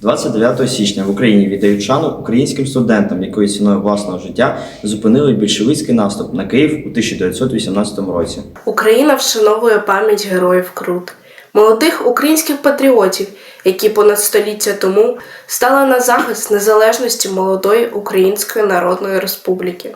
29 січня в Україні віддають шану українським студентам, які ціною власного життя зупинили більшовицький наступ на Київ у 1918 році. Україна вшановує пам'ять героїв Крут, молодих українських патріотів, які понад століття тому стали на захист незалежності молодої Української Народної Республіки.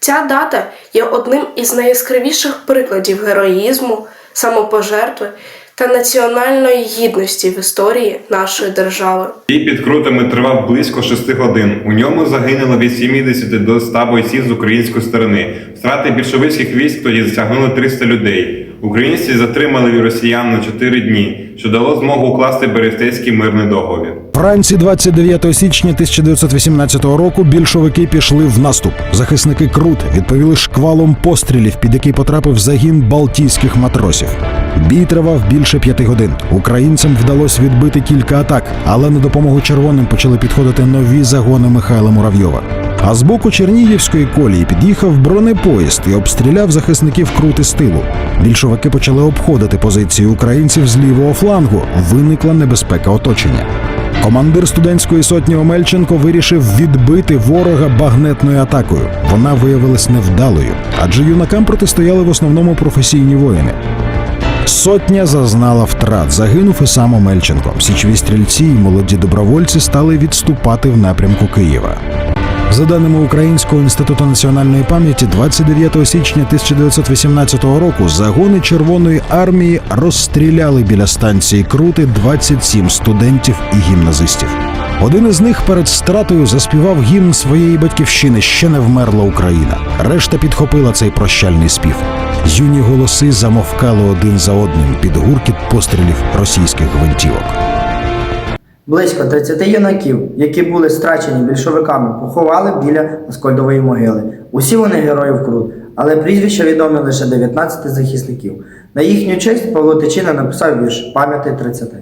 Ця дата є одним із найяскравіших прикладів героїзму, самопожертви та національної гідності в історії нашої держави. Бій під крутами тривав близько 6 годин. У ньому загинуло від 70 до 100 бойців з української сторони. Втрати більшовицьких військ тоді засягнули 300 людей. Українці затримали росіян на 4 дні, що дало змогу укласти Берестейський мирний договір. Вранці 29 січня 1918 року більшовики пішли в наступ. Захисники Крут відповіли шквалом пострілів, під який потрапив загін балтійських матросів. Бій тривав більше п'яти годин. Українцям вдалося відбити кілька атак, але на допомогу червоним почали підходити нові загони Михайла Муравйова. А з боку Чернігівської колії під'їхав бронепоїзд і обстріляв захисників крути з тилу. Більшовики почали обходити позиції українців з лівого флангу. Виникла небезпека оточення. Командир студентської сотні Омельченко вирішив відбити ворога багнетною атакою. Вона виявилась невдалою, адже юнакам протистояли в основному професійні воїни. Сотня зазнала втрат. Загинув і сам Омельченко. Січові стрільці і молоді добровольці стали відступати в напрямку Києва. За даними Українського інституту національної пам'яті, 29 січня 1918 року загони Червоної армії розстріляли біля станції Крути 27 студентів і гімназистів. Один із них перед стратою заспівав гімн своєї батьківщини Ще не вмерла Україна. Решта підхопила цей прощальний спів. Юні голоси замовкали один за одним під гуркіт пострілів російських гвинтівок. Близько 30 юнаків, які були страчені більшовиками, поховали біля Аскольдової могили. Усі вони героїв Крут, але прізвища відомі лише 19 захисників. На їхню честь Павло Тичина написав вірш Пам'яти 30.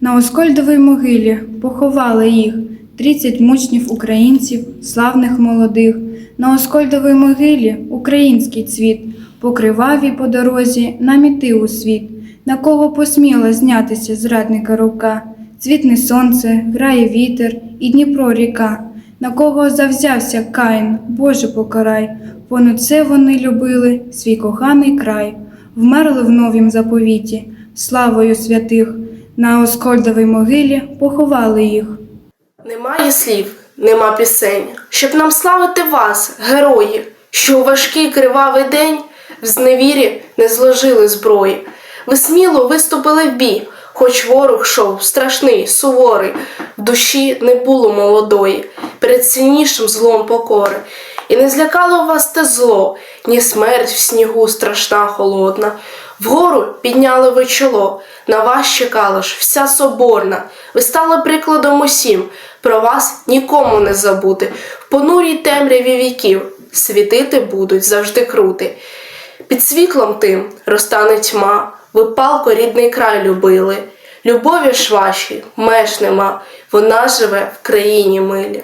На Оскольдовій могилі поховали їх 30 мучнів українців, славних молодих. На Оскольдовій могилі український цвіт, покриваві по дорозі наміти у світ, на кого посміла знятися зрадника рука. Цвітне сонце, грає вітер і Дніпро ріка, на кого завзявся Каїн, Боже покарай, понад це вони любили свій коханий край, вмерли в новім заповіті, славою святих, на Оскольдовій могилі поховали їх. Немає слів, нема пісень, щоб нам славити вас, герої, що у важкий кривавий день в зневірі не зложили зброї. Ви сміло виступили в бій, хоч ворог шов страшний, суворий, в душі не було молодої, перед сильнішим злом покори. І не злякало вас те зло, ні смерть в снігу страшна холодна. Вгору підняли ви чоло, на вас чекала ж вся соборна. Ви стали прикладом усім, про вас нікому не забути. В понурій темряві віків світити будуть завжди крути. Під світлом тим розтане тьма, ви палко рідний край любили. Любові ж вашій меж нема, вона живе в країні милі.